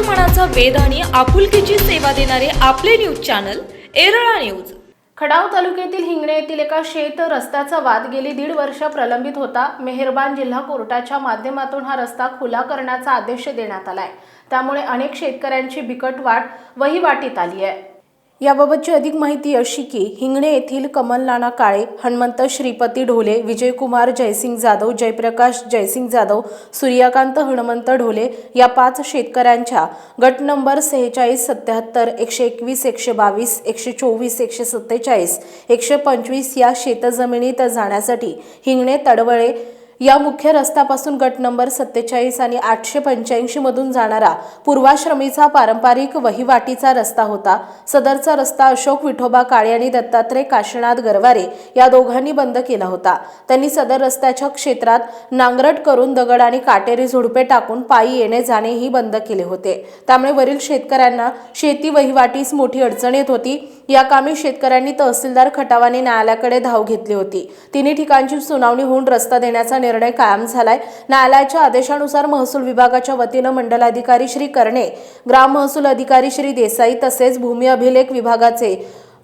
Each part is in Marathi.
मनाचा वेध आणि आपुलकीची सेवा देणारे आपले news channel Erala news. Khadav तालुक्यातील हिंगणे येथील एका शेत रस्त्याचा वाद गेली दीड वर्ष प्रलंबित होता. मेहरबान जिल्हा कोर्टाच्या माध्यमातून हा रस्ता खुला करण्याचा आदेश देण्यात आलाय. त्यामुळे अनेक शेतकऱ्यांची बिकट वाट वहिवाटीत आली आहे. याबाबतची अधिक माहिती अशी की हिंगणे येथील कमल नाना काळे हनुमंत श्रीपती ढोले विजयकुमार जयसिंग जाधव जयप्रकाश जयसिंग जाधव सूर्यकांत हनुमंत ढोले या पाच शेतकऱ्यांच्या गट नंबर सेहेचाळीस सत्याहत्तर एकशे एकवीस एकशे बावीस एकशे चोवीस एकशे सत्तेचाळीस एकशे पंचवीस या शेतजमिनीत जाण्यासाठी हिंगणे तडवळे या मुख्य रस्त्यापासून गट नंबर सत्तेचाळीस आणि आठशे पंच्याऐंशी मधून जाणारा पूर्वाश्रमीचा पारंपरिक वहिवाटीचा रस्ता होता. सदरचा रस्ता अशोक विठोबा काळे आणि दत्तात्रय काशीनाथ गरवारे या दोघांनी बंद केला होता. त्यांनी सदर रस्त्याच्या क्षेत्रात नांगरट करून दगड आणि काटेरी झुडपे टाकून पायी येणे जाणेही बंद केले होते. त्यामुळे वरील शेतकऱ्यांना शेती वहिवाटीस मोठी अडचण येत होती. या कामी शेतकऱ्यांनी तहसीलदार खटावाने न्यायालयाकडे धाव घेतली होती. तिन्ही ठिकाणची सुनावणी होऊन रस्ता देण्याचा निर्णय कायम झालाय. न्यायालयाच्या आदेशानुसार महसूल विभागाच्या वतीनं मंडलाधिकारी श्री करणे ग्राम महसूल अधिकारी श्री देसाई तसेच भूमी अभिलेख विभागाचे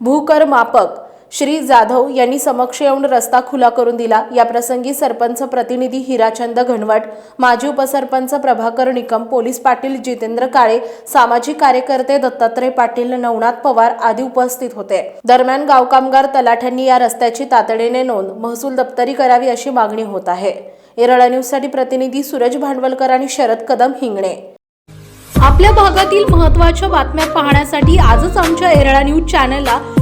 भूकर मापक श्री जाधव यांनी समक्ष येऊन रस्ता खुला करून दिला. या प्रसंगी सरपंच प्रतिनिधी हिराचंद घनवट माजी उपसरपंच प्रभाकर निकम पोलीस पाटील जितेंद्र काळे सामाजिक कार्यकर्ते दत्तात्रय पाटील नवनाथ पवार आदी उपस्थित होते. दरम्यान गावकामगार तलाठ्यांनी या रस्त्याची तातडीने नोंद महसूल दप्तरी करावी अशी मागणी होत आहे. एरळा न्यूजसाठी प्रतिनिधी सूरज भांडवलकर आणि शरद कदम हिंगणे. आपल्या भागातील महत्त्वाच्या बातम्या पाहण्यासाठी आजच आमच्या एरळा न्यूज चॅनलला